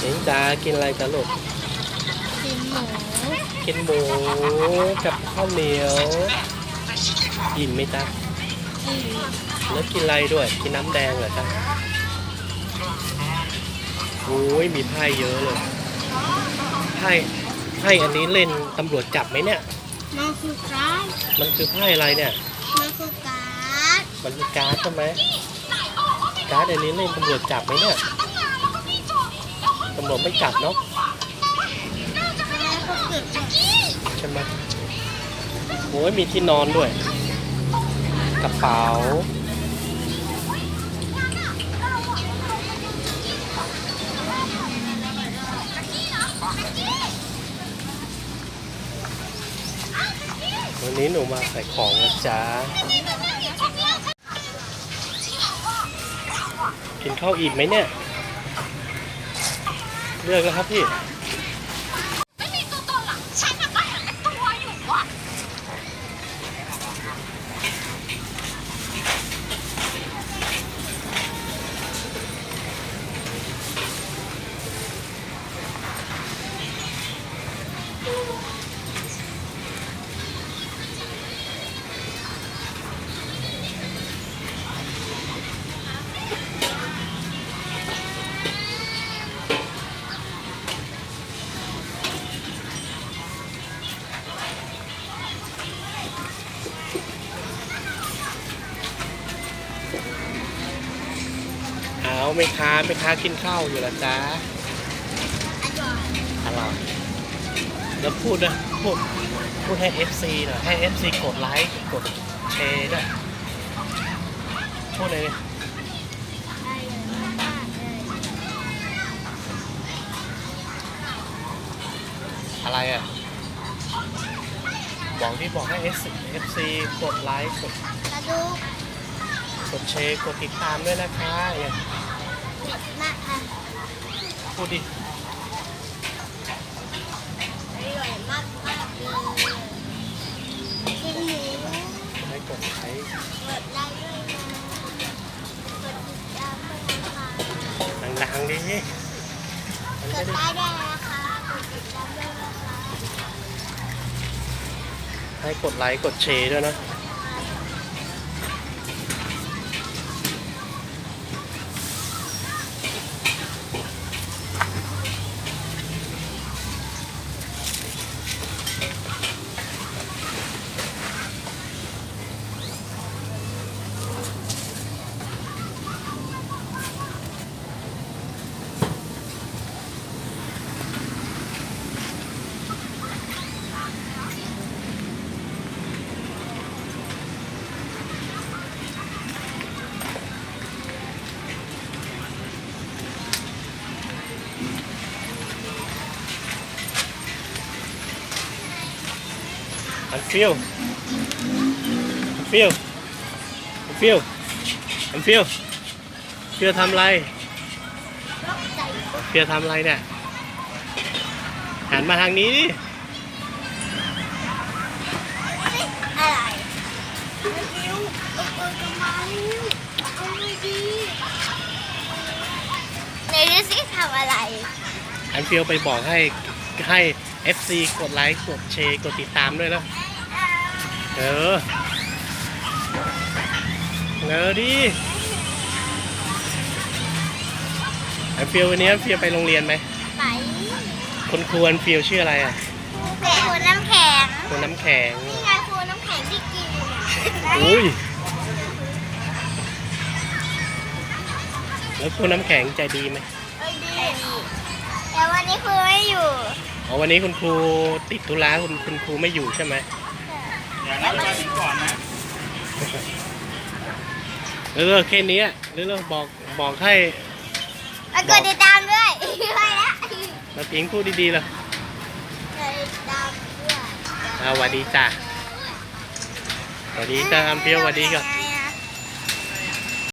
เห็นจ้ากินอะไรจ้าลูกกินหมูกินหมูกับข้าวเหนียวอิ่มไหมจ๊ะกินแล้วกินอะไรด้วย กินน้ำแดงเหรอจ๊ะโอ้ยมีไพ่เยอะเลยไพ่ไพ่อันนี้เล่นตำรวจจับไหมเนี่ยมันคือการ์ดมันคือไพ่อะไรเนี่ยมันคือการ์ดมันคือการ์ดใช่ไหมการ์ดอันนี้เล่นตำรวจจับไหมเนี่ย ตำรวจไม่จับเนาะแล้วก็เก็บหมดใช่ไหมโอ้ยมีที่นอนด้วย กระเป๋าวันนี้หนูมาใส่ของนะจ๊ะ กินข้าวอิ่มไหมเนี่ย เลือกแล้วครับพี่ ไม่ค้าไม่ค้ากินข้าวอยู่ละจ๊ะอร่อยอร่อยแล้วพูดนะพูดพูดให้ FC หน่อยให้ FC กดไลค์กดแชร์ด้วยพูดเลยดิอะไรอะ บอกที่บอกให้ FC FC กดไลค์กด กระดูก กดแชร์กดติดตามด้วยนะคะ มากค่ะพูดดิอร่อยมากมากเลยกินหมูให้กดไลค์กดไลค์ด้วยนะกดติดตามด้วยนะคะดังๆดิมันกจะดได้ไลค์ด้วยนะคะกดติดตามด้วยนะคะให้กดไลค์กดแชร์ด้วยนะ อันฟิลอันฟิลอันฟิลอันฟิลฟิลทำอะไรรกใจฟิลทำอะไรเนี่ย หันมาทางนี้ดิอะไรไม่รู้เออเออจะมาแล้วเอาเลยดีในดูสิทำอะไร อันฟิลไปบอกให้ ให้ FC กดไลค์ กดแชร์ กดติดตามด้วยนะ เออเออดิอันฟิลวันนี้อันฟิลไปโรงเรียนไหม ไปคุณครูอันฟิลชื่ออะไรอะครูน้ำแข็งคุณน้ำแข็งนี่ไงครูน้ำแข็งที่กินเนี่ยอุ้ยแล้วคุณน้ำแข็งใจดีไหมเอ้ยดีแต่วันนี้ครูไม่อยู่ อ๋อวันนี้คุณครูติดธุระคุณคุณครูไม่อยู่ใช่ไหมอย่านับมาถึงก่อนนะเออแค่นี้อะเรื่องบอกบอกให้แล้วกดติดตามด้วยไปแล้วเราพิงพูดดีๆเลยกดติดตามด้วยอ่าสวัสดีจ้าสวัสดีจ้าอัมเปียวสวัสดีก่อนแ